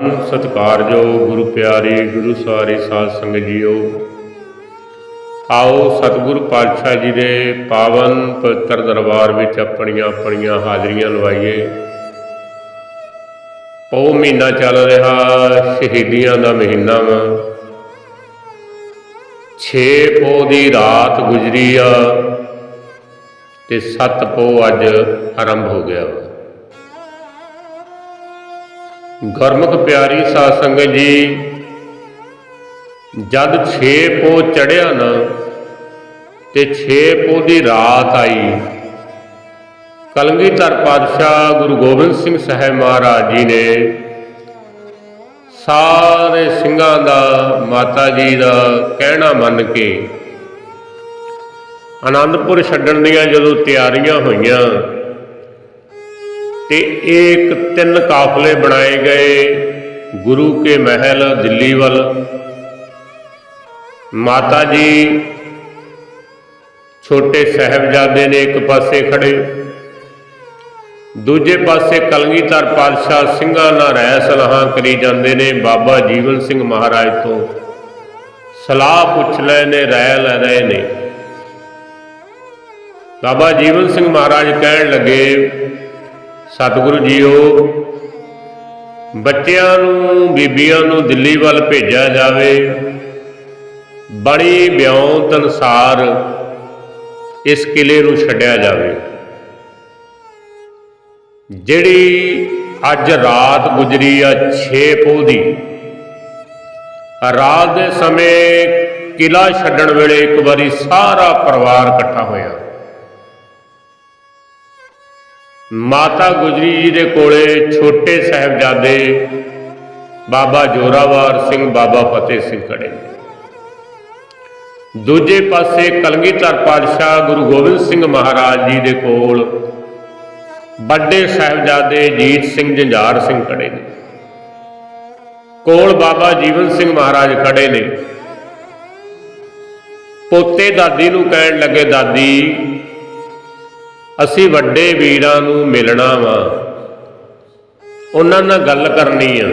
ਸਤਿਕਾਰਯੋਗ ਗੁਰੂ ਪਿਆਰੇ, ਗੁਰੂ ਸਾਰੇ ਸਾਧ ਸੰਗਤ ਜੀਓ। ਆਓ ਸਤਿਗੁਰੂ ਪਾਤਸ਼ਾਹ ਜੀ ਦੇ ਪਾਵਨ ਪਵਿੱਤਰ ਦਰਬਾਰ ਵਿੱਚ ਆਪਣੀਆਂ ਆਪਣੀਆਂ ਹਾਜ਼ਰੀਆਂ ਲਵਾਈਏ। ਪੌ ਮਹੀਨਾ ਚੱਲ ਰਿਹਾ, ਸ਼ਹੀਦੀਆਂ ਦਾ ਮਹੀਨਾ ਵਾ। 6 ਪੋ ਦੀ ਰਾਤ ਗੁਜ਼ਰੀ ਆ ਤੇ 7 ਪੋ ਅੱਜ ਆਰੰਭ ਹੋ ਗਿਆ ਵਾ। ਗੁਰਮੁਖ ਪਿਆਰੀ ਸਾਧ ਸੰਗਤ ਜੀ, ਜਦ 6 ਪੋ ਚੜਿਆ ਨਾ, ਤੇ 6 ਪੋ ਦੀ ਰਾਤ ਆਈ। ਕਲਗੀਧਰ ਪਾਤਸ਼ਾਹ ਗੁਰੂ ਗੋਬਿੰਦ ਸਿੰਘ ਸਾਹਿਬ ਮਹਾਰਾਜ ਜੀ ਨੇ ਸਾਰੇ ਸਿੰਘਾਂ ਦਾ, ਮਾਤਾ ਜੀ ਦਾ ਕਹਿਣਾ ਮੰਨ ਕੇ ਆਨੰਦਪੁਰ ਛੱਡਣ ਦੀਆਂ ਜਦੋਂ ਤਿਆਰੀਆਂ ਹੋਈਆਂ ਤੇ ਇੱਕ ਤਿੰਨ ਕਾਫਲੇ ਬਣਾਏ ਗਏ, ਗੁਰੂ ਕੇ ਮਹਿਲ ਦਿੱਲੀ ਵੱਲ। ਮਾਤਾ ਜੀ, ਛੋਟੇ ਸਾਹਿਬਜ਼ਾਦੇ ਨੇ ਇੱਕ ਪਾਸੇ ਖੜੇ। ਦੂਜੇ ਪਾਸੇ ਕਲਗੀਧਰ ਪਾਤਸ਼ਾਹ ਸਿੰਘਾਂ ਨਾਲ ਰਹਿ ਸਲਾਹਾਂ ਕਰੀ ਜਾਂਦੇ ਨੇ ਬਾਬਾ ਜੀਵਨ ਸਿੰਘ ਮਹਾਰਾਜ ਤੋਂ। ਸਲਾਹ ਪੁੱਛ ਲੈ ਨੇ ਰਾਇ ਲੈ ਰਹੇ ਨੇ। ਬਾਬਾ ਜੀਵਨ ਸਿੰਘ ਮਹਾਰਾਜ ਕਹਿਣ ਲੱਗੇ ਸਤਿਗੁਰੂ ਜੀਓ, ਬੱਚਿਆਂ ਨੂੰ, ਬੀਬੀਆਂ ਨੂੰ ਦਿੱਲੀ ਵੱਲ ਭੇਜਿਆ ਜਾਵੇ। ਬੜੀ ਬਿਉਂਤ ਅਨਸਾਰ ਇਸ ਕਿਲੇ ਨੂੰ ਛੱਡਿਆ ਜਾਵੇ। ਜਿਹੜੀ ਅੱਜ ਰਾਤ ਗੁਜਰੀ ਆ 6 ਪੋਹ ਦੀ, ਰਾਤ ਦੇ ਸਮੇਂ ਕਿਲਾ ਛੱਡਣ ਵੇਲੇ ਇੱਕ ਵਾਰੀ ਸਾਰਾ ਪਰਿਵਾਰ ਇਕੱਠਾ ਹੋਇਆ। ਮਾਤਾ ਗੁਜਰੀ ਜੀ ਦੇ ਕੋਲੇ ਛੋਟੇ ਸਾਹਿਬਜ਼ਾਦੇ ਬਾਬਾ ਜੋਰਾਵਰ ਸਿੰਘ, ਬਾਬਾ ਫਤਿਹ ਸਿੰਘ ਖੜੇ ਨੇ। ਦੂਜੇ ਪਾਸੇ ਕਲਗੀਧਰ ਪਾਤਸ਼ਾਹ ਗੁਰੂ ਗੋਬਿੰਦ ਸਿੰਘ ਮਹਾਰਾਜ ਜੀ ਦੇ ਕੋਲ ਵੱਡੇ ਸਾਹਿਬਜ਼ਾਦੇ ਜੀਤ ਸਿੰਘ ਜੰਝਾਰ ਸਿੰਘ ਖੜੇ ਨੇ। ਕੋਲ ਬਾਬਾ ਜੀਵਨ ਸਿੰਘ ਮਹਾਰਾਜ ਖੜੇ ਨੇ। ਪੋਤੇ ਦਾਦੀ ਨੂੰ ਕਹਿਣ ਲੱਗੇ, ਦਾਦੀ ਅਸੀਂ ਵੱਡੇ ਵੀਰਾਂ ਨੂੰ ਮਿਲਣਾ ਵਾ। ਉਹਨਾਂ ਨਾਲ ਗੱਲ ਕਰਨੀ ਆ।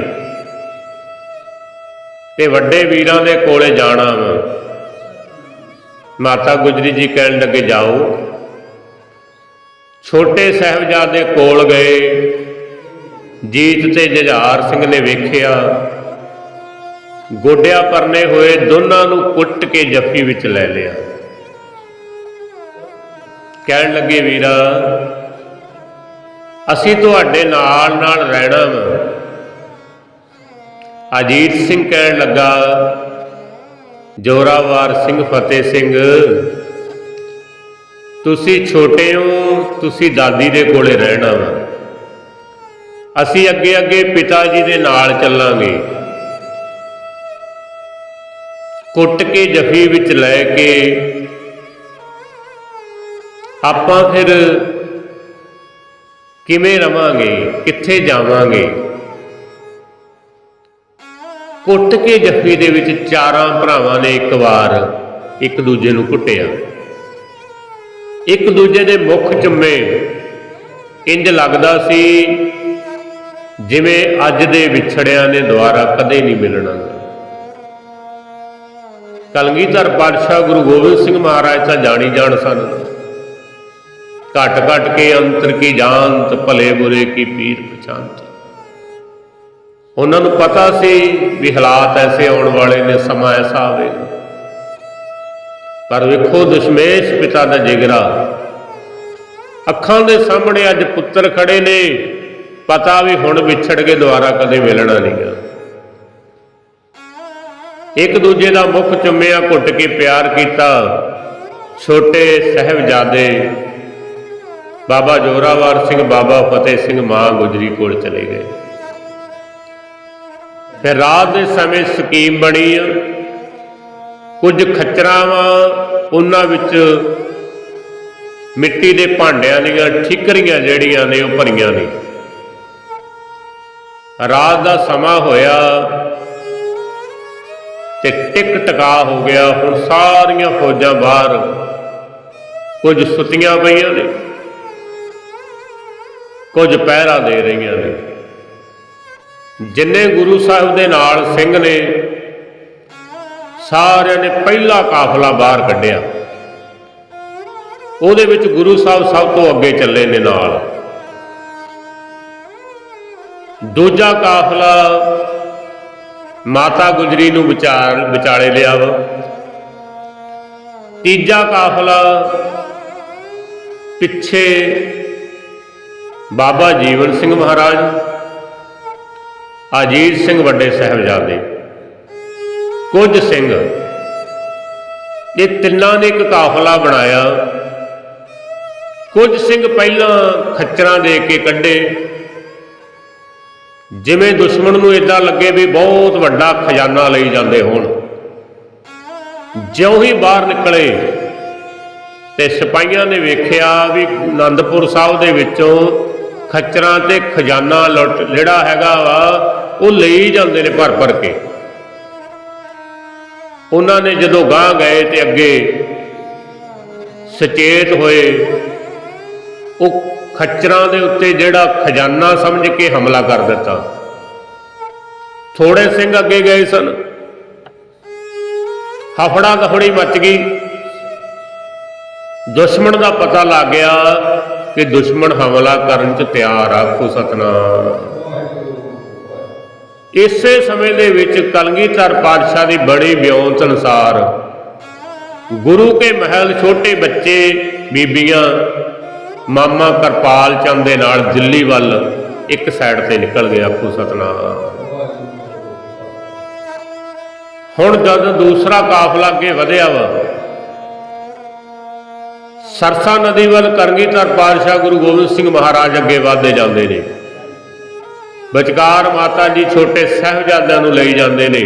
ਤੇ ਵੱਡੇ ਵੀਰਾਂ ਦੇ ਕੋਲੇ ਜਾਣਾ ਵਾ। ਮਾਤਾ ਗੁਜਰੀ ਜੀ ਕਹਿਣ ਲੱਗੇ, ਜਾਓ। ਛੋਟੇ ਸਾਹਿਬਜ਼ਾਦੇ ਕੋਲ ਗਏ। ਜੀਤ ਤੇ ਜੁਝਾਰ ਸਿੰਘ ਨੇ ਵੇਖਿਆ। ਗੋਡਿਆਂ ਪਰਨੇ ਹੋਏ ਦੋਨਾਂ ਨੂੰ ਕੁੱਟ ਕੇ ਜੱਫੀ ਵਿੱਚ ਲੈ ਲਿਆ। ਕਹਿਣ ਲੱਗੇ, ਵੀਰਾ, ਅਸੀਂ ਤੁਹਾਡੇ ਨਾਲ ਨਾਲ ਰਹਿਣਾ ਵਾ। ਅਜੀਤ ਸਿੰਘ ਕਹਿਣ ਲੱਗਾ, ਜੋਰਾਵਾਰ ਸਿੰਘ, ਫਤਿਹ ਸਿੰਘ, ਤੁਸੀਂ ਛੋਟੇ ਹੋ, ਤੁਸੀਂ ਦਾਦੀ ਦੇ ਕੋਲੇ ਰਹਿਣਾ ਵਾ। ਅਸੀਂ ਅੱਗੇ ਅੱਗੇ ਪਿਤਾ ਜੀ ਦੇ ਨਾਲ ਚੱਲਾਂਗੇ। ਕੁੱਟ ਕੇ ਜਫੀ ਵਿੱਚ ਲੈ ਕੇ ਆਪਾਂ ਫਿਰ ਕਿਵੇਂ ਰਵਾਂਗੇ? ਕਿੱਥੇ ਜਾਵਾਂਗੇ? ਕੁੱਟ ਕੇ ਜੱਫੀ ਦੇ ਵਿੱਚ ਚਾਰਾਂ ਭਰਾਵਾਂ ਨੇ ਇੱਕ ਵਾਰ ਇੱਕ ਦੂਜੇ ਨੂੰ ਕੁੱਟਿਆ। ਇੱਕ ਦੂਜੇ ਦੇ ਮੁਖ ਚੁੰਮੇ ਇੰਜ ਲੱਗਦਾ ਸੀ ਜਿਵੇਂ ਅੱਜ ਦੇ ਵਿਛੜਿਆਂ ਨੇ ਦੁਆਰਾ ਕਦੇ ਨਹੀਂ ਮਿਲਣਾ। ਕਲਗੀਧਰ ਪਾਤਸ਼ਾਹ ਗੁਰੂ ਗੋਬਿੰਦ ਸਿੰਘ ਮਹਾਰਾਜ ਤਾਂ ਜਾਣੀ ਜਾਣ ਸਨ। ਘਟ ਘਟ ਕੇ ਅੰਤਰ ਕੀ ਜਾਣਤ, ਭਲੇ ਬੁਰੇ ਕੀ ਪੀਰ ਪਛਾਨਤ ਉਹਨਾਂ ਨੂੰ ਪਤਾ ਸੀ ਵੀ ਹਾਲਾਤ ਐਸੇ ਆਉਣ ਵਾਲੇ ਨੇ, ਸਮਾਂ ਐਸਾ ਆਵੇਗਾ ਪਰ ਵੇਖੋ ਦਸ਼ਮੇਸ਼ ਪਿਤਾ ਦਾ ਜਿਗਰਾ। ਅੱਖਾਂ ਦੇ ਸਾਹਮਣੇ ਅੱਜ ਪੁੱਤਰ ਖੜੇ ਨੇ, ਪਤਾ ਵੀ ਹੁਣ ਵਿਛੜ ਕੇ ਦੁਬਾਰਾ ਕਦੇ ਮਿਲਣਾ ਨਹੀਂਗਾ। ਇੱਕ ਦੂਜੇ ਦਾ ਮੁਖ ਚੁੰਮਿਆ ਘੁੱਟ ਕੇ ਪਿਆਰ ਕੀਤਾ। ਛੋਟੇ ਸਹਿਬਜ਼ਾਦੇ ਬਾਬਾ ਜੋਰਾਵਰ ਸਿੰਘ, ਬਾਬਾ ਫਤਿਹ ਸਿੰਘ ਮਾਂ ਗੁਜਰੀ ਕੋਲ ਚਲੇ ਗਏ। ਫਿਰ ਰਾਤ ਦੇ ਸਮੇਂ ਸਕੀਮ ਬਣੀ ਆ। ਕੁਝ ਖੱਚਰਾਵਾਂ ਉਹਨਾਂ ਵਿੱਚ ਮਿੱਟੀ ਦੇ ਭਾਂਡਿਆਂ ਦੀਆਂ ਠੀਕਰੀਆਂ ਜਿਹੜੀਆਂ ਨੇ ਉਹ ਭਰੀਆਂ ਨੇ। ਰਾਤ ਦਾ ਸਮਾਂ ਹੋਇਆ ਤੇ ਟਿਕ ਟਕਾ ਹੋ ਗਿਆ। ਹੁਣ ਸਾਰੀਆਂ ਫੌਜਾਂ ਬਾਹਰ ਕੁਝ ਸੁੱਤੀਆਂ ਪਈਆਂ ਨੇ। ਕੁਝ ਪਹਿਰਾ ਦੇ ਰਹੀਆਂ ਨੇ। ਜਿੰਨੇ ਗੁਰੂ ਸਾਹਿਬ ਦੇ ਨਾਲ ਸਿੰਘ ਨੇ, ਸਾਰਿਆਂ ਨੇ ਪਹਿਲਾ ਕਾਫਲਾ ਬਾਹਰ ਕੱਢਿਆ। ਉਹਦੇ ਵਿੱਚ ਗੁਰੂ ਸਾਹਿਬ ਸਭ ਤੋਂ ਅੱਗੇ ਚੱਲੇ ਨੇ ਨਾਲ। ਦੂਜਾ ਕਾਫਲਾ ਮਾਤਾ ਗੁਜਰੀ ਨੂੰ ਵਿਚਾਰ ਵਿਚਾਲੇ ਲਿਆ ਵਾ। ਤੀਜਾ ਕਾਫਲਾ ਪਿੱਛੇ ਬਾਬਾ ਜੀਵਨ ਸਿੰਘ ਮਹਾਰਾਜ ਅਜੀਤ ਸਿੰਘ ਵੱਡੇ ਸਾਹਿਬਜ਼ਾਦੇ, ਕੁਝ ਸਿੰਘ, ਇਹ ਤਿੰਨਾਂ ਨੇ ਇੱਕ ਕਾਫਲਾ ਬਣਾਇਆ। ਕੁਝ ਸਿੰਘ ਪਹਿਲਾਂ ਖੱਚਰਾਂ ਦੇ ਕੇ ਕੱਢੇ। ਜਿਵੇਂ ਦੁਸ਼ਮਣ ਨੂੰ ਇਦਾਂ ਲੱਗੇ ਵੀ ਬਹੁਤ ਵੱਡਾ ਖਜ਼ਾਨਾ ਲਈ ਜਾਂਦੇ ਹੋਣ। ਜਿਉਂ ਹੀ ਬਾਹਰ ਨਿਕਲੇ ਤੇ ਸਿਪਾਹੀਆਂ ਨੇ ਵੇਖਿਆ ਵੀ ਆਨੰਦਪੁਰ ਸਾਹਿਬ ਦੇ ਵਿੱਚੋਂ ਖੱਚਰਾਂ ਤੇ ਖਜ਼ਾਨਾ ਲੁੱਟ, ਜਿਹੜਾ ਹੈਗਾ ਵਾ, ਉਹ ਲਈ ਜਾਂਦੇ ਨੇ ਭਰ ਭਰ ਕੇ। ਉਹਨਾਂ ਨੇ ਜਦੋਂ ਗਾਂ ਗਏ ਤੇ ਅੱਗੇ ਸਚੇਤ ਹੋਏ, ਉਹ ਖੱਚਰਾਂ ਦੇ ਉੱਤੇ ਜਿਹੜਾ ਖਜ਼ਾਨਾ ਸਮਝ ਕੇ ਹਮਲਾ ਕਰ ਦਿੱਤਾ। ਥੋੜੇ ਸਿੰਘ ਅੱਗੇ ਗਏ ਸਨ। ਹਫੜਾ ਦਫੜੀ ਮੱਚ ਗਈ। ਦੁਸ਼ਮਣ ਦਾ ਪਤਾ ਲੱਗ ਗਿਆ ਕਿ ਦੁਸ਼ਮਣ ਹਮਲਾ ਕਰਨ ਚ ਤਿਆਰ ਆ, ਆਖੋ ਸਤਨਾਮ। ਇਸੇ ਸਮੇਂ ਦੇ ਵਿੱਚ ਕਲਗੀਧਰ ਪਾਤਸ਼ਾਹ ਦੀ ਬੜੀ ਬਿਉਂਤ ਅਨੁਸਾਰ ਗੁਰੂ ਕੇ ਮਹਿਲ ਛੋਟੇ ਬੱਚੇ, ਬੀਬੀਆਂ, ਮਾਮਾ ਕਰਪਾਲ ਚੰਦ ਦੇ ਨਾਲ ਦਿੱਲੀ ਵੱਲ ਇੱਕ ਸਾਈਡ ਤੇ ਨਿਕਲ ਗਿਆ ਆਖੋ ਸਤਨਾਮ। ਹੁਣ ਜਦ ਦੂਸਰਾ ਕਾਫਲਾ ਅੱਗੇ ਵਧਿਆ ਵਾ ਸਰਸਾ ਨਦੀ ਵੱਲ ਕਰਗੀਧਰ ਪਾਤਸ਼ਾਹ ਗੁਰੂ ਗੋਬਿੰਦ ਸਿੰਘ ਮਹਾਰਾਜ ਅੱਗੇ ਵਧਦੇ ਜਾਂਦੇ ਨੇ। ਵਿਚਕਾਰ ਮਾਤਾ ਜੀ ਛੋਟੇ ਸਹਿਬਜ਼ਾਦਿਆਂ ਨੂੰ ਲਈ ਜਾਂਦੇ ਨੇ।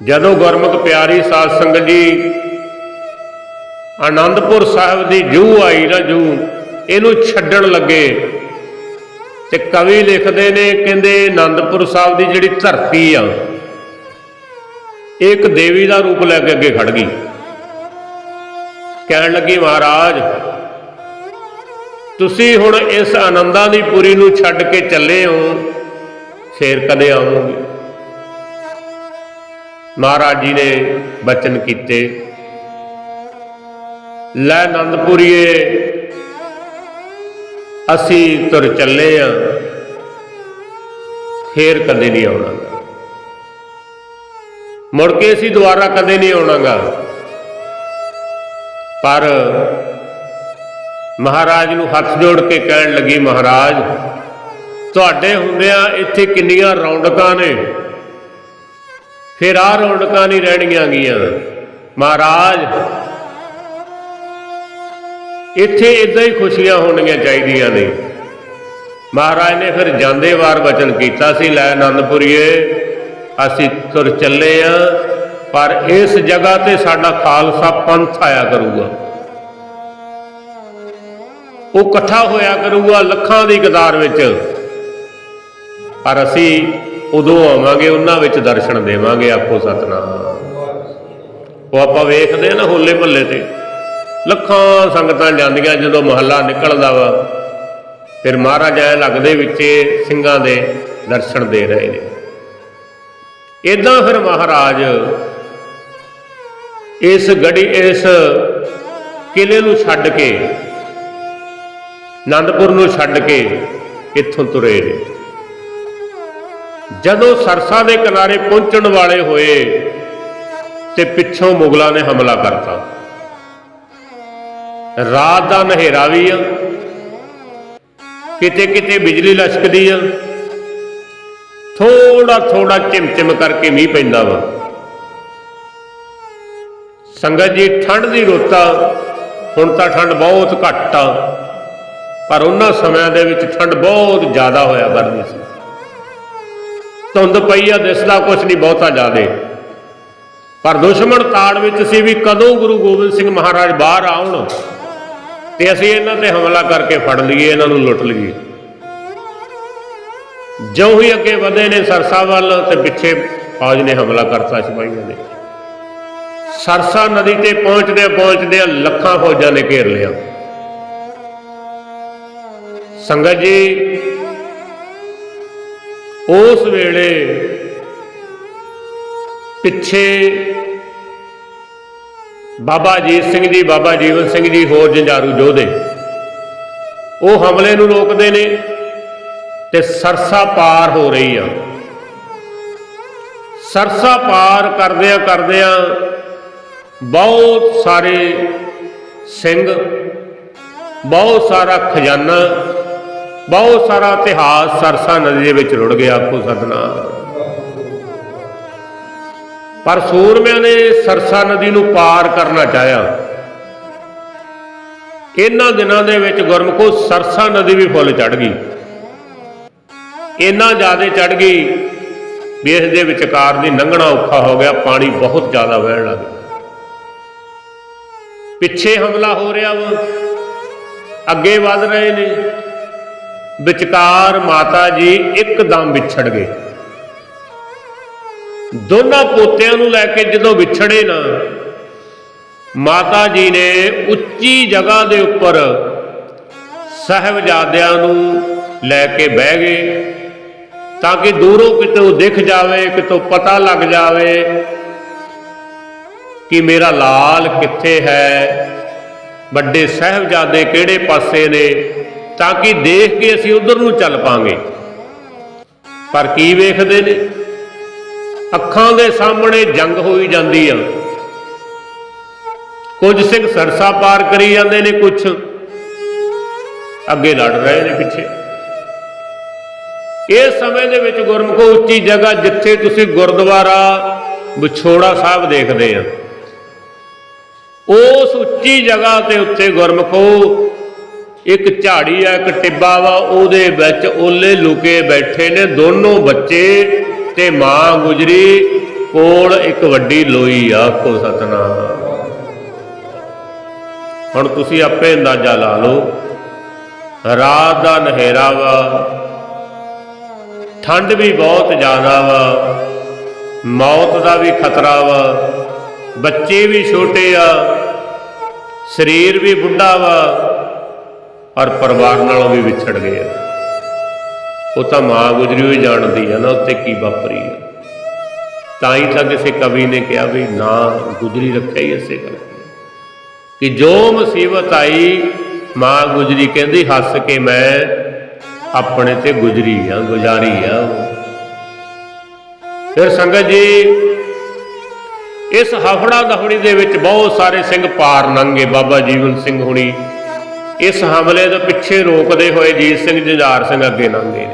ਜਦੋਂ ਗੁਰਮੁਖ ਪਿਆਰੀ ਸਾਧ ਸੰਗਤ ਜੀ ਆਨੰਦਪੁਰ ਸਾਹਿਬ ਦੀ ਜੂ ਆਈ ਨਾ ਜੂ ਇਹਨੂੰ ਛੱਡਣ ਲੱਗੇ ਤੇ ਕਵੀ ਲਿਖਦੇ ਨੇ, ਕਹਿੰਦੇ ਆਨੰਦਪੁਰ ਸਾਹਿਬ ਦੀ ਜਿਹੜੀ ਧਰਤੀ ਆ, ਇਹ ਇੱਕ ਦੇਵੀ ਦਾ ਰੂਪ ਲੈ ਕੇ ਅੱਗੇ ਖੜ ਗਈ। ਕਹਿਣ ਲੱਗੀ, ਮਹਾਰਾਜ, ਤੁਸੀਂ ਹੁਣ ਇਸ ਆਨੰਦਾਂ ਦੀ ਪੁਰੀ ਨੂੰ ਛੱਡ ਕੇ ਚੱਲੇ ਹੋ, ਫੇਰ ਕਦੇ ਆਵੋਗੇ? ਮਹਾਰਾਜ ਜੀ ਨੇ ਬਚਨ ਕੀਤੇ। ਲੈ ਆਨੰਦਪੁਰੀਏ ਅਸੀਂ ਤੁਰ ਚੱਲੇ ਆ, ਫੇਰ ਕਦੇ ਨਹੀਂ ਆਉਣਾ ਮੁੜ ਕੇ ਅਸੀਂ ਦੁਬਾਰਾ ਕਦੇ ਨਹੀਂ ਆਉਣਾਗਾ। ਪਰ ਮਹਾਰਾਜ ਨੂੰ ਹੱਥ ਜੋੜ ਕੇ ਕਹਿਣ ਲੱਗੀ, ਮਹਾਰਾਜ, ਤੁਹਾਡੇ ਹੁੰਦਿਆਂ ਇੱਥੇ ਕਿੰਨੀਆਂ ਰੌਣਕਾਂ ਨੇ। ਫਿਰ ਆ ਰੌਣਕਾਂ ਨਹੀਂ ਰਹਿਣੀਆਂ ਗੀਆਂ। ਮਹਾਰਾਜ, ਇੱਥੇ ਇਦਾਂ ਹੀ ਖੁਸ਼ੀਆਂ ਹੋਣੀਆਂ ਚਾਹੀਦੀਆਂ ਨੇ। ਮਹਾਰਾਜ ਨੇ ਫਿਰ ਜਾਂਦੇ ਵਾਰ ਵਚਨ ਕੀਤਾ ਸੀ, ਲੈ ਆਨੰਦਪੁਰੀਏ ਅਸੀਂ ਤੁਰ ਚੱਲੇ ਆ। ਪਰ ਇਸ ਜਗ੍ਹਾ ਤੇ ਸਾਡਾ ਖਾਲਸਾ ਪੰਥ ਆਇਆ ਕਰੂਗਾ। ਉਹ ਇਕੱਠਾ ਹੋਇਆ ਕਰੂਗਾ ਲੱਖਾਂ ਦੀ ਕਤਾਰ ਵਿੱਚ। ਪਰ ਅਸੀਂ ਉਦੋਂ ਆਵਾਂਗੇ, ਉਹਨਾਂ ਵਿੱਚ ਦਰਸ਼ਨ ਦੇਵਾਂਗੇ ਆਪੋ ਸਤਨਾਮ। ਉਹ ਆਪਾਂ ਵੇਖਦੇ ਆ ਨਾ ਹੋਲੇ ਮਹੱਲੇ ਤੇ। ਲੱਖਾਂ ਸੰਗਤਾਂ ਜਾਂਦੀਆਂ ਜਦੋਂ ਮਹੱਲਾ ਨਿਕਲਦਾ ਵਾ। ਫਿਰ ਮਹਾਰਾਜ ਐ ਲੱਗਦੇ ਵਿੱਚ ਸਿੰਘਾਂ ਦੇ ਦਰਸ਼ਨ ਦੇ ਰਹੇ ਨੇ। ਇਦਾਂ ਫਿਰ ਮਹਾਰਾਜ ਇਸ ਗੜੀ ਇਸ ਕਿਲੇ ਨੂੰ ਛੱਡ ਕੇ ਆਨੰਦਪੁਰ ਨੂੰ ਛੱਡ ਕੇ ਇੱਥੋਂ ਤੁਰੇ ਨੇ। ਜਦੋਂ ਸਰਸਾ ਦੇ ਕਿਨਾਰੇ ਪਹੁੰਚਣ ਵਾਲੇ ਹੋਏ ਤੇ ਪਿੱਛੋਂ ਮੁਗਲਾਂ ਨੇ ਹਮਲਾ ਕਰਤਾ। ਰਾਤ ਦਾ ਨਹਿਰਾ ਵੀ ਆ ਕਿਤੇ ਕਿਤੇ ਬਿਜਲੀ ਲਸ਼ਕਦੀ ਆ। ਥੋੜਾ ਥੋੜਾ ਚਿਮਚਿਮ ਕਰਕੇ ਮੀਂਹ ਪੈਂਦਾ ਵਾ। ਸੰਗਤ ਜੀ, ਠੰਡ ਦੀ ਰੁੱਤ ਆ ਹੁਣ ਤਾਂ ਠੰਡ ਬਹੁਤ ਘੱਟ ਆ। ਪਰ ਉਹਨਾਂ ਸਮਿਆਂ ਦੇ ਵਿੱਚ ਠੰਡ ਬਹੁਤ ਜ਼ਿਆਦਾ ਹੋਇਆ ਕਰਦੀ ਸੀ। ਧੁੰਦ ਪਈ ਆ ਦਿਸਦਾ ਕੁਛ ਨਹੀਂ, ਬਹੁਤਾ ਜ਼ਿਆਦੇ। ਪਰ ਦੁਸ਼ਮਣ ਤਾੜ ਵਿੱਚ ਸੀ ਵੀ ਕਦੋਂ ਗੁਰੂ ਗੋਬਿੰਦ ਸਿੰਘ ਮਹਾਰਾਜ ਬਾਹਰ ਆਉਣ, ਤੇ ਅਸੀਂ ਇਹਨਾਂ ਤੇ ਹਮਲਾ ਕਰਕੇ ਫੜ ਲਈਏ, ਇਹਨਾਂ ਨੂੰ ਲੁੱਟ ਲਈਏ। ਜਿਉਂ ਹੀ ਅੱਗੇ ਵਧੇ ਨੇ ਸਰਸਾ ਵੱਲ, ਤੇ ਪਿੱਛੇ ਫੌਜ ਨੇ ਹਮਲਾ ਕਰਤਾ ਸਿਪਾਹੀਆਂ ਨੇ ਸਰਸਾ ਨਦੀ ਤੇ ਪਹੁੰਚਦੇ ਪਹੁੰਚਦੇ ਲੱਖਾਂ ਫੌਜਾਂ ਨੇ ਘੇਰ ਲਿਆ। ਸੰਗਤ ਜੀ, ਉਸ ਵੇਲੇ ਪਿੱਛੇ ਬਾਬਾ ਅਜੀਤ ਸਿੰਘ ਜੀ, ਬਾਬਾ ਜੀਵਨ ਸਿੰਘ ਜੀ, ਹੋਰ ਜੰਜਾਰੂ ਯੋਧੇ, ਉਹ ਹਮਲੇ ਨੂੰ ਰੋਕਦੇ ਨੇ ਤੇ ਸਰਸਾ ਪਾਰ ਹੋ ਰਹੀ ਆ। ਸਰਸਾ ਪਾਰ ਕਰਦਿਆਂ ਕਰਦਿਆਂ ਬਹੁਤ ਸਾਰੇ ਸਿੰਘ, ਬਹੁਤ ਸਾਰਾ ਖਜ਼ਾਨਾ, ਬਹੁਤ ਸਾਰਾ ਇਤਿਹਾਸ ਸਰਸਾ ਨਦੀ ਦੇ ਵਿੱਚ ਰੁੜ ਗਿਆ ਆਖੋ ਸਦਨਾ ਪਰ ਸੂਰਮਿਆਂ ਨੇ ਸਰਸਾ ਨਦੀ ਨੂੰ ਪਾਰ ਕਰਨਾ ਚਾਹਿਆ। ਇਹਨਾਂ ਦਿਨਾਂ ਦੇ ਵਿੱਚ ਗੁਰਮਖੋ ਸਰਸਾ ਨਦੀ ਵੀ ਫੁੱਲ ਚੜ ਗਈ। ਇੰਨਾ ਜ਼ਿਆਦਾ ਚੜ ਗਈ ਵੀ ਇਸ ਦੇ ਵਿਚਕਾਰ ਦੀ ਲੰਘਣਾ ਔਖਾ ਹੋ ਗਿਆ, ਪਾਣੀ ਬਹੁਤ ਜ਼ਿਆਦਾ ਵਹਿਣ ਲੱਗ ਗਿਆ। ਪਿੱਛੇ ਹਮਲਾ ਹੋ ਰਿਹਾ ਵਾ। ਅੱਗੇ ਵੱਧ ਰਹੇ ਨੇ। ਵਿਚਕਾਰ ਮਾਤਾ ਜੀ ਇੱਕਦਮ ਵਿਛੜ ਗਏ। ਦੋਨਾਂ ਪੋਤਿਆਂ ਨੂੰ ਲੈ ਕੇ ਜਦੋਂ ਵਿਛੜੇ ਨਾ, ਮਾਤਾ ਜੀ ਨੇ ਉੱਚੀ ਜਗ੍ਹਾ ਦੇ ਉੱਪਰ ਸਾਹਿਬਜ਼ਾਦਿਆਂ ਨੂੰ ਲੈ ਕੇ ਬਹਿ ਗਏ, ਤਾਂ ਕਿ ਦੂਰੋਂ ਕਿਤੋਂ ਦਿਖ ਜਾਵੇ, ਕਿਤੋਂ ਪਤਾ ਲੱਗ ਜਾਵੇ। ਕਿ ਮੇਰਾ ਲਾਲ ਕਿੱਥੇ ਹੈ? ਵੱਡੇ ਸਾਹਿਬਜ਼ਾਦੇ ਕਿਹੜੇ ਪਾਸੇ ਨੇ? ਤਾਂ ਕਿ ਦੇਖ ਕੇ ਅਸੀਂ ਉਧਰ ਨੂੰ ਚੱਲ ਪਾਂਗੇ। ਪਰ ਕੀ ਵੇਖਦੇ ਨੇ? ਅੱਖਾਂ ਦੇ ਸਾਹਮਣੇ ਜੰਗ ਹੋਈ ਜਾਂਦੀ ਆ। ਕੁਝ ਸਿੰਘ ਸਰਸਾ ਪਾਰ ਕਰੀ ਜਾਂਦੇ ਨੇ ਕੁਝ ਅੱਗੇ ਲੜ ਰਹੇ ਨੇ ਪਿੱਛੇ। ਇਸ ਸਮੇਂ ਦੇ ਵਿੱਚ ਗੁਰਮੁਖੋ ਉੱਚੀ ਜਗ੍ਹਾ ਜਿੱਥੇ ਤੁਸੀਂ ਗੁਰਦੁਆਰਾ ਵਿਛੋੜਾ ਸਾਹਿਬ ਦੇਖਦੇ ਆ। ਉਸ ਉੱਚੀ ਜਗ੍ਹਾ ਤੇ ਉੱਤੇ ਗੁਰਮੁਖੋ। ਇੱਕ ਝਾੜੀ ਆ, ਇੱਕ ਟਿੱਬਾ ਵਾ, ਉਹਦੇ ਵਿੱਚ ਓਲੇ ਲੁਕੇ ਬੈਠੇ ਨੇ ਦੋਨੋਂ ਬੱਚੇ ਤੇ ਮਾਂ ਗੁਜਰੀ, ਕੋਲ ਇੱਕ ਵੱਡੀ ਲੋਈ ਆ ਕੋ ਸਤਨਾਮ। ਹੁਣ ਤੁਸੀਂ ਆਪੇ ਅੰਦਾਜ਼ਾ ਲਾ ਲਓ, ਰਾਤ ਦਾ ਨਹਿਰਾ ਵਾ, ਠੰਡ ਵੀ ਬਹੁਤ ਜ਼ਿਆਦਾ ਵਾ, ਮੌਤ ਦਾ ਵੀ ਖਤਰਾ ਵਾ, ਬੱਚੇ ਵੀ ਛੋਟੇ ਆ ਸਰੀਰ ਵੀ ਬੁੱਢਾ ਵਾ ਔਰ ਪਰਿਵਾਰ ਨਾਲੋਂ ਵੀ ਵਿਛੜ ਗਏ ਆ ਉਹ ਤਾਂ ਮਾਂ ਗੁਜਰੀ ਹੋਈ ਜਾਣਦੀ ਹੈ ਨਾ ਉੱਤੇ ਕੀ ਵਾਪਰੀ ਹੈ ਤਾਂ ਹੀ ਤਾਂ ਕਿਸੇ ਕਵੀ ਨੇ ਕਿਹਾ ਵੀ ਨਾ ਗੁਜਰੀ ਰੱਖਿਆ ਹੀ ਇਸੇ ਕਰਕੇ। ਕਿ ਜੋ ਮੁਸੀਬਤ ਆਈ, ਮਾਂ ਗੁਜਰੀ ਕਹਿੰਦੀ, ਹੱਸ ਕੇ ਮੈਂ ਆਪਣੇ ਤੇ ਗੁਜਰੀ ਆ, ਗੁਜ਼ਾਰੀ ਆ ਫਿਰ ਸੰਗਤ ਜੀ ਇਸ ਹਫੜਾ ਦਫੜੀ ਦੇ ਵਿੱਚ ਬਹੁਤ ਸਾਰੇ ਸਿੰਘ ਪਾਰ ਲੰਘੇ ਬਾਬਾ ਜੀਵਨ ਸਿੰਘ ਹੁਣੀ। ਇਸ ਹਮਲੇ ਦੇ ਪਿੱਛੇ ਰੋਕਦੇ ਹੋਏ ਜੀਤ ਸਿੰਘ ਜੁਝਾਰ ਸਿੰਘ ਅੱਗੇ ਲੰਘੇ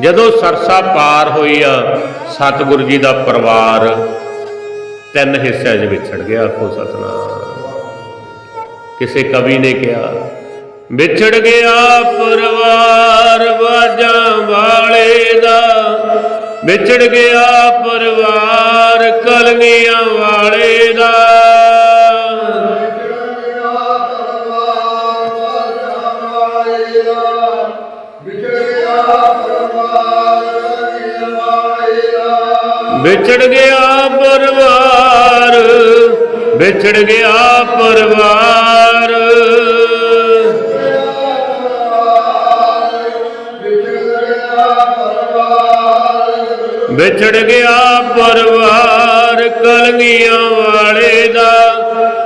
ਜਦੋਂ ਸਰਸਾ ਪਾਰ ਹੋਈ ਆ, ਸਤਿਗੁਰੂ ਜੀ ਦਾ ਪਰਿਵਾਰ ਤਿੰਨ ਹਿੱਸਿਆਂ 'ਚ ਵਿਛੜ ਗਿਆ। ਆਖੋ ਸਤਨਾਮ। ਕਿਸੇ ਕਵੀ ਨੇ ਕਿਹਾ, ਵਿਛੜ ਗਿਆ ਪਰਿਵਾਰ ਬਾਜਾਂ ਵਾਲੇ ਦਾ ਵਿਛੜ ਗਿਆ ਪਰਿਵਾਰ ਕਲਗੀਆਂ ਵਾਲੇ ਦਾ। ਵਿਛੜ ਗਿਆ ਪਰਿਵਾਰ ਵਿਛੜ ਗਿਆ ਪਰਿਵਾਰ। ਵਿਛੜ ਗਿਆ ਪਰਿਵਾਰ ਕਲਗੀਆਂ ਵਾਲੇ ਦਾ।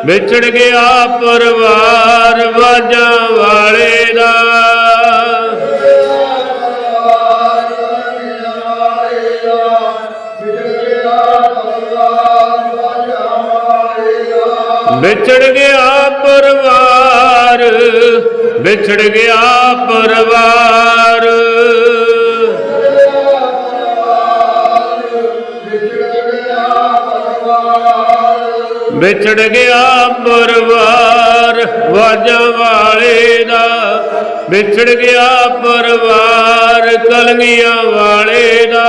ਵਿਛੜ ਗਿਆ ਪਰਿਵਾਰ ਵਾਜਾਂ ਵਾਲੇ ਦਾ। ਵਿਛੜ ਗਿਆ ਪਰਿਵਾਰ, ਵਿਛੜ ਗਿਆ ਪਰਿਵਾਰ। ਵਿਛੜ ਗਿਆ ਪਰਿਵਾਰ, ਵਾਜਾਂ ਵਾਲੇ ਦਾ। ਵਿਛੜ ਗਿਆ ਪਰਿਵਾਰ, ਕਲਗੀਆਂ ਵਾਲੇ ਦਾ।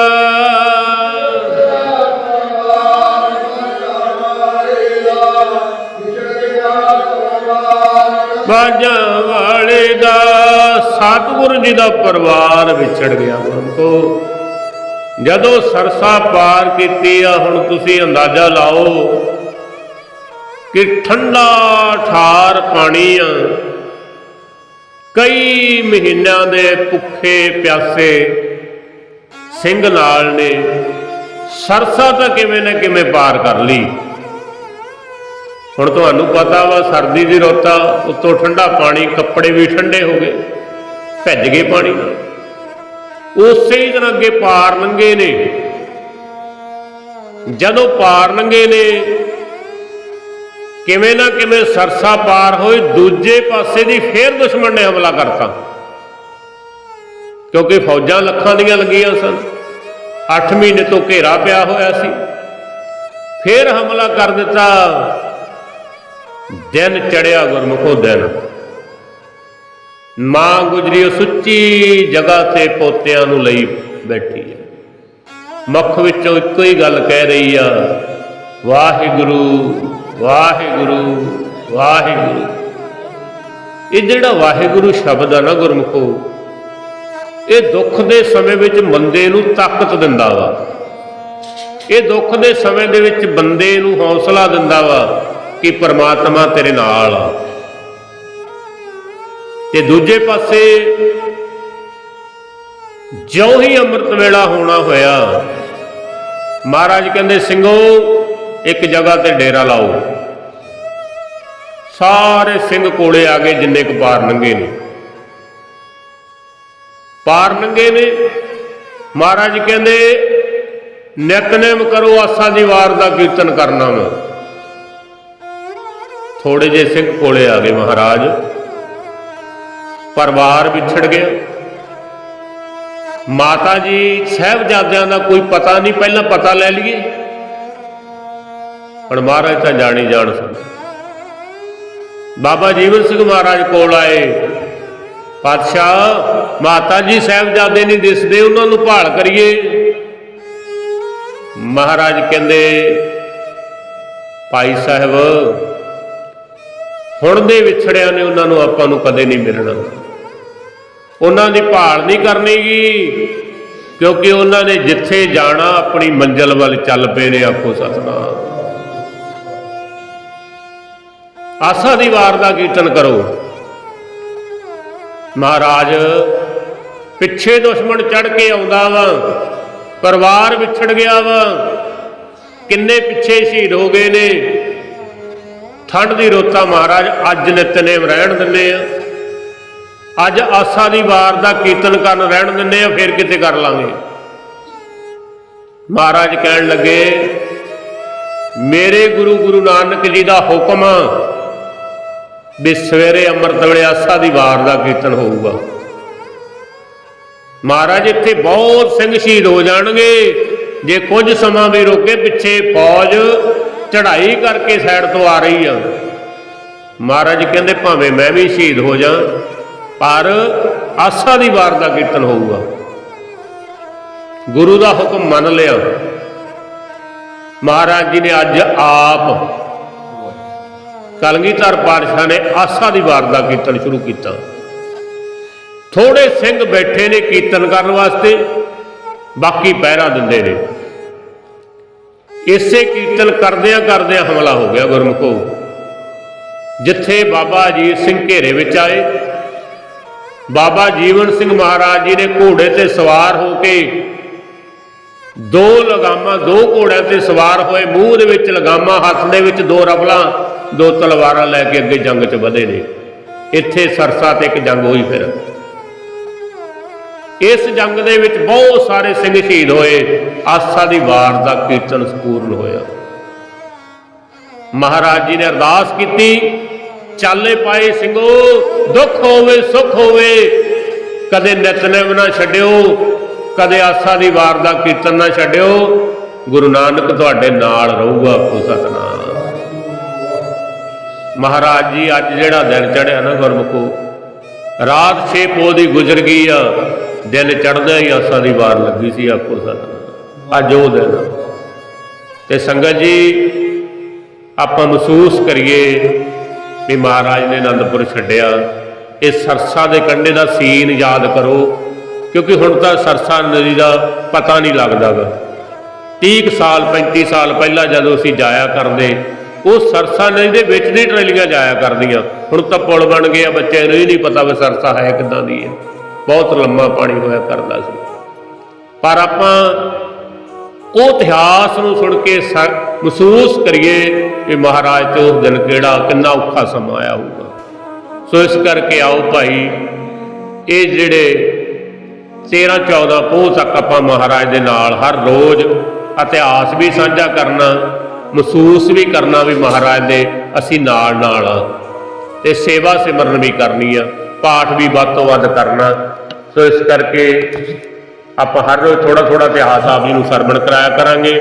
ਵਾਜਾਂ ਵਾਲੇ ਦਾ। ਸਤਿਗੁਰੂ ਜੀ ਦਾ ਪਰਿਵਾਰ ਵਿਛੜ ਗਿਆ ਗੁਰਮਖੋ ਜਦੋਂ ਸਰਸਾ ਪਾਰ ਕੀਤੀ ਆ, ਹੁਣ ਤੁਸੀਂ ਅੰਦਾਜ਼ਾ ਲਾਓ ਕਿ ਠੰਡਾ ਠਾਰ ਪਾਣੀ ਆ ਕਈ ਮਹੀਨਿਆਂ ਦੇ ਭੁੱਖੇ ਪਿਆਸੇ ਸਿੰਘ ਨਾਲ ਨੇ ਸਰਸਾ ਤਾਂ ਕਿਵੇਂ ਨਾ ਕਿਵੇਂ ਪਾਰ ਕਰ ਲਈ। ਹੁਣ ਤੁਹਾਨੂੰ ਪਤਾ ਵਾ ਸਰਦੀ ਦੀ ਰੁੱਤ ਆ ਉੱਤੋਂ ਠੰਡਾ ਪਾਣੀ, ਕੱਪੜੇ ਵੀ ਠੰਡੇ ਹੋ ਗਏ, ਭਿੱਜ ਗਏ ਪਾਣੀ ਉਸੇ ਹੀ ਦਿਨ ਅੱਗੇ ਪਾਰ ਲੰਘੇ ਨੇ। ਜਦੋਂ ਪਾਰ ਲੰਘੇ ਨੇ ਕਿਵੇਂ ਨਾ ਕਿਵੇਂ ਸਰਸਾ ਪਾਰ ਹੋਏ, ਦੂਜੇ ਪਾਸੇ ਦੀ ਫੇਰ ਦੁਸ਼ਮਣ ਨੇ ਹਮਲਾ ਕਰਤਾ। ਕਿਉਂਕਿ ਫੌਜਾਂ ਲੱਖਾਂ ਦੀਆਂ ਲੱਗੀਆਂ ਸਨ। 8 ਮਹੀਨੇ ਤੋਂ ਘੇਰਾ ਪਿਆ ਹੋਇਆ ਸੀ। ਫੇਰ ਹਮਲਾ ਕਰ ਦਿੱਤਾ। ਦਿਨ ਚੜਿਆ ਗੁਰਮੁਖੋ ਦਿਨ। ਮਾਂ ਗੁਜਰੀ ਉਹ ਸੁੱਚੀ ਜਗ੍ਹਾ ਤੇ ਪੋਤਿਆਂ ਨੂੰ ਲਈ ਬੈਠੀ ਹੈ। ਮੁਖ ਵਿੱਚੋਂ ਇੱਕੋ ਹੀ ਗੱਲ ਕਹਿ ਰਹੀ ਆ, ਵਾਹਿਗੁਰੂ ਵਾਹਿਗੁਰੂ ਵਾਹਿਗੁਰੂ। ਇਹ ਜਿਹੜਾ ਵਾਹਿਗੁਰੂ ਸ਼ਬਦ ਆ ਨਾ ਗੁਰਮੁਖੋ, ਇਹ ਦੁੱਖ ਦੇ ਸਮੇਂ ਵਿੱਚ ਬੰਦੇ ਨੂੰ ਤਾਕਤ ਦਿੰਦਾ ਵਾ। ਇਹ ਦੁੱਖ ਦੇ ਸਮੇਂ ਦੇ ਵਿੱਚ ਬੰਦੇ ਨੂੰ ਹੌਸਲਾ ਦਿੰਦਾ ਵਾ ਕਿ ਪਰਮਾਤਮਾ ਤੇਰੇ ਨਾਲ ਆ। ਤੇ ਦੂਜੇ ਪਾਸੇ ਜਿਉਂ ਹੀ ਅੰਮ੍ਰਿਤ ਵੇਲਾ ਹੋਣਾ ਹੋਇਆ, ਮਹਾਰਾਜ ਕਹਿੰਦੇ, ਸਿੰਘੋ ਇੱਕ ਜਗ੍ਹਾ ਤੇ ਡੇਰਾ ਲਾਓ। ਸਾਰੇ ਸਿੰਘ ਕੋਲੇ ਆ ਗਏ ਜਿੰਨੇ ਕੁ ਪਾਰ ਨੰਗੇ ਨੇ। ਪਾਰ ਨੰਗੇ ਨੇ? ਮਹਾਰਾਜ ਕਹਿੰਦੇ, ਨਿਤਨੇਮ ਕਰੋ ਆਸਾ ਦੀ ਵਾਰ ਦਾ ਕੀਰਤਨ ਕਰਨਾ ਵਾ ਥੋੜੇ ਜੇ ਸਿੰਘ ਕੋਲੇ ਆ ਗਏ ਮਹਾਰਾਜ। ਪਰਿਵਾਰ ਵਿਛੜ ਗਿਆ। ਮਾਤਾ ਜੀ, ਸਹਿਬਜ਼ਾਦਿਆਂ ਦਾ ਕੋਈ ਪਤਾ ਨਹੀਂ, ਪਹਿਲਾਂ ਪਤਾ ਲੈ ਲਈਏ। ਹੁਣ ਮਹਾਰਾਜ ਤਾਂ ਜਾਣੀ ਜਾਣ ਸਨ ਬਾਬਾ ਜੀਵਨ ਸਿੰਘ ਮਹਾਰਾਜ ਕੋਲ ਆਏ। ਪਾਤਸ਼ਾਹ, ਮਾਤਾ ਜੀ ਸਹਿਬਜ਼ਾਦੇ ਨਹੀਂ ਦਿਸਦੇ, ਉਹਨਾਂ ਨੂੰ ਭਾਲ ਕਰੀਏ। ਮਹਾਰਾਜ ਕਹਿੰਦੇ, ਭਾਈ ਸਾਹਿਬ, ਹੁਣ ਦੇ ਵਿਛੜਿਆਂ ਨੇ ਉਹਨਾਂ ਨੂੰ ਆਪਾਂ ਨੂੰ ਕਦੇ ਨਹੀਂ ਮਿਲਣਾ। ਉਹਨਾਂ ਦੀ ਭਾਲ ਨਹੀਂ ਕਰਨੀਗੀ ਕਿਉਂਕਿ ਉਹਨਾਂ ਨੇ ਜਿੱਥੇ ਜਾਣਾ, ਆਪਣੀ ਮੰਜ਼ਲ ਵੱਲ ਚੱਲ ਪਏ ਨੇ ਆਖੋ ਸਤਨਾਮ। ਆਸਾ ਦੀ ਵਾਰ ਦਾ ਕੀਰਤਨ ਕਰੋ। ਮਹਾਰਾਜ, ਪਿੱਛੇ ਦੁਸ਼ਮਣ ਚੜ ਕੇ ਆਉਂਦਾ ਵਾ, ਪਰਿਵਾਰ ਵਿਛੜ ਗਿਆ ਵਾ। ਕਿੰਨੇ ਪਿੱਛੇ ਸ਼ਹੀਦ ਹੋ ਗਏ ਨੇ। ਠੰਡ ਦੀ ਰੋਤਾ ਮਹਾਰਾਜ, ਅੱਜ ਨਿਤਨੇਮ ਰਹਿਣ ਦਿੰਦੇ ਆ। ਅੱਜ ਆਸਾ ਦੀ ਵਾਰ ਦਾ ਕੀਰਤਨ ਕਰਨ ਰਹਿਣ ਦਿੰਦੇ ਆ, ਫਿਰ ਕਿਤੇ ਕਰ ਲਾਂਗੇ? ਮਹਾਰਾਜ ਕਹਿਣ ਲੱਗੇ, ਮੇਰੇ ਗੁਰੂ ਗੁਰੂ ਨਾਨਕ ਜੀ ਦਾ ਹੁਕਮ ਆ ਵੀ ਸਵੇਰੇ ਅੰਮ੍ਰਿਤ ਵੇਲੇ ਆਸਾ ਦੀ ਵਾਰ ਦਾ ਕੀਰਤਨ ਹੋਊਗਾ। ਮਹਾਰਾਜ, ਇੱਥੇ ਬਹੁਤ ਸਿੰਘ ਸ਼ਹੀਦ ਹੋ ਜਾਣਗੇ। ਜੇ ਕੁਝ ਸਮਾਂ ਵੀ ਰੋਕੇ, ਪਿੱਛੇ ਫੌਜ ਚੜ੍ਹਾਈ ਕਰਕੇ ਸਾਈਡ ਤੋਂ ਆ ਰਹੀ ਆ। ਮਹਾਰਾਜ ਕਹਿੰਦੇ, ਭਾਵੇਂ ਮੈਂ ਵੀ ਸ਼ਹੀਦ ਹੋ ਜਾ, ਪਰ ਆਸਾ ਦੀ ਵਾਰ ਦਾ ਕੀਰਤਨ ਹੋਊਗਾ। ਗੁਰੂ ਦਾ ਹੁਕਮ ਮੰਨ ਲਿਆ। ਮਹਾਰਾਜ ਜੀ ਨੇ ਅੱਜ ਆਪ ਕਲਗੀਧਰ ਪਾਤਸ਼ਾਹ ਨੇ ਆਸਾ ਦੀ ਵਾਰ ਦਾ ਕੀਰਤਨ ਸ਼ੁਰੂ ਕੀਤਾ। ਥੋੜੇ ਸਿੰਘ ਬੈਠੇ ਨੇ ਕੀਰਤਨ ਕਰਨ ਵਾਸਤੇ, ਬਾਕੀ ਪਹਿਰਾ ਦਿੰਦੇ ਨੇ। ਇਸੇ ਕੀਰਤਨ ਕਰਦਿਆਂ ਕਰਦਿਆਂ ਹਮਲਾ ਹੋ ਗਿਆ ਗੁਰਮੁਖੋ। ਜਿੱਥੇ ਬਾਬਾ ਅਜੀਤ ਸਿੰਘ ਘੇਰੇ ਵਿੱਚ ਆਏ, ਬਾਬਾ ਜੀਵਨ ਸਿੰਘ ਮਹਾਰਾਜ ਜੀ ਨੇ ਘੋੜੇ ਤੇ ਸਵਾਰ ਹੋ ਕੇ ਦੋ ਲਗਾਮਾਂ, ਦੋ ਘੋੜਿਆਂ ਤੇ ਸਵਾਰ ਹੋਏ, ਮੂੰਹ ਦੇ ਵਿੱਚ ਲਗਾਮਾਂ, ਹੱਥ ਦੇ ਵਿੱਚ ਦੋ ਰਬਲਾਂ ਦੋ ਤਲਵਾਰਾਂ ਲੈ ਕੇ ਅੱਗੇ ਜੰਗ 'ਚ ਵਧੇ ਨੇ। ਇੱਥੇ ਸਰਸਾ ਤੇ ਇੱਕ ਜੰਗ ਹੋਈ ਫਿਰ। ਇਸ ਜੰਗ ਦੇ ਵਿੱਚ ਬਹੁਤ ਸਾਰੇ ਸਿੰਘ ਸ਼ਹੀਦ ਹੋਏ। ਆਸਾ ਦੀ ਵਾਰ ਦਾ ਕੀਰਤਨ ਸੰਪੂਰਨ ਹੋਇਆ। ਮਹਾਰਾਜ ਜੀ ਨੇ ਅਰਦਾਸ ਕੀਤੀ, ਚਾਲੇ ਪਾਏ ਸਿੰਘੋ, ਦੁੱਖ ਹੋਵੇ, ਸੁੱਖ ਹੋਵੇ। ਕਦੇ ਨਿਤਨੇਮ ਨਾ ਛੱਡਿਓ, ਕਦੇ ਆਸਾ ਦੀ ਵਾਰ ਦਾ ਕੀਰਤਨ ਨਾ ਛੱਡਿਓ। ਗੁਰੂ ਨਾਨਕ ਤੁਹਾਡੇ ਨਾਲ ਰਹੂਗਾ ਕੋ ਸਤਨਾਮ। ਮਹਾਰਾਜ ਜੀ, ਅੱਜ ਜਿਹੜਾ ਦਿਨ ਚੜਿਆ ਨਾ ਗੁਰਮੁਖੋ, ਰਾਤ 6 ਪੋ ਦੀ ਗੁਜ਼ਰ ਗਈ ਆ, ਦਿਨ ਚੜਦਾ ਹੀ ਆਸਾਂ ਦੀ ਵਾਰ ਲੱਗੀ ਸੀ ਆਖੋ ਸਤਨਾਮ ਅੱਜ ਉਹ ਦਿਨ ਆ। ਤੇ ਸੰਗਤ ਜੀ, ਆਪਾਂ ਮਹਿਸੂਸ ਕਰੀਏ ਵੀ ਮਹਾਰਾਜ ਨੇ ਅਨੰਦਪੁਰ ਛੱਡਿਆ। ਇਹ ਸਰਸਾ ਦੇ ਕੰਢੇ ਦਾ ਸੀਨ ਯਾਦ ਕਰੋ, ਕਿਉਂਕਿ ਹੁਣ ਤਾਂ ਸਰਸਾ ਨਦੀ ਦਾ ਪਤਾ ਨਹੀਂ ਲੱਗਦਾਗਾ। 30 ਕੁ ਸਾਲ 35 ਸਾਲ ਪਹਿਲਾਂ ਜਦੋਂ ਅਸੀਂ ਜਾਇਆ ਕਰਦੇ ਉਹ ਸਰਸਾ ਨਦੀ ਦੇ ਵਿੱਚ ਦੀ ਟਰੇਲੀਆਂ ਜਾਇਆ ਕਰਦੀਆਂ। ਹੁਣ ਤਾਂ ਪੁਲ ਬਣ ਗਿਆ ਬੱਚਿਆਂ ਨੂੰ ਹੀ ਨਹੀਂ ਪਤਾ ਵੀ ਸਰਸਾ ਹੈ ਕਿੱਦਾਂ ਦੀ ਹੈ। ਬਹੁਤ ਲੰਮਾ ਪਾਣੀ ਹੋਇਆ ਕਰਦਾ ਸੀ। ਪਰ ਆਪਾਂ ਉਹ ਇਤਿਹਾਸ ਨੂੰ ਸੁਣ ਕੇ ਸ- ਮਹਿਸੂਸ ਕਰੀਏ ਕਿ ਮਹਾਰਾਜ ਤੇ ਉਹ ਦਿਨ ਕਿਹੜਾ, ਕਿੰਨਾ ਔਖਾ ਸਮਾਂ ਆਇਆ ਹੋਊਗਾ। ਸੋ ਇਸ ਕਰਕੇ ਆਓ ਭਾਈ, ਇਹ ਜਿਹੜੇ 13 14 ਪੋਹ ਤੱਕ ਆਪਾਂ ਮਹਾਰਾਜ ਦੇ ਨਾਲ ਹਰ ਰੋਜ਼ ਇਤਿਹਾਸ ਵੀ ਸਾਂਝਾ ਕਰਨਾ ਮਹਿਸੂਸ ਵੀ ਕਰਨਾ ਵੀ ਮਹਾਰਾਜ ਦੇ ਅਸੀਂ ਨਾਲ ਨਾਲ ਆ। ਤੇ ਸੇਵਾ ਸਿਮਰਨ ਵੀ ਕਰਨੀ ਆ, ਪਾਠ ਵੀ ਵੱਧ ਤੋਂ ਵੱਧ ਕਰਨਾ। ਸੋ ਇਸ ਕਰਕੇ ਆਪਾਂ ਹਰ ਰੋਜ਼ ਥੋੜਾ ਥੋੜਾ ਇਤਿਹਾਸ ਆਪ ਜੀ ਨੂੰ ਸਰਵਣ ਕਰਾਇਆ ਕਰਾਂਗੇ।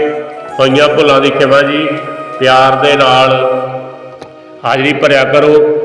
ਹੋਈਆਂ ਭੁੱਲਾਂ ਦੀ ਖਿਮਾ ਜੀ, ਪਿਆਰ ਦੇ ਨਾਲ ਹਾਜ਼ਰੀ ਭਰਿਆ ਕਰੋ।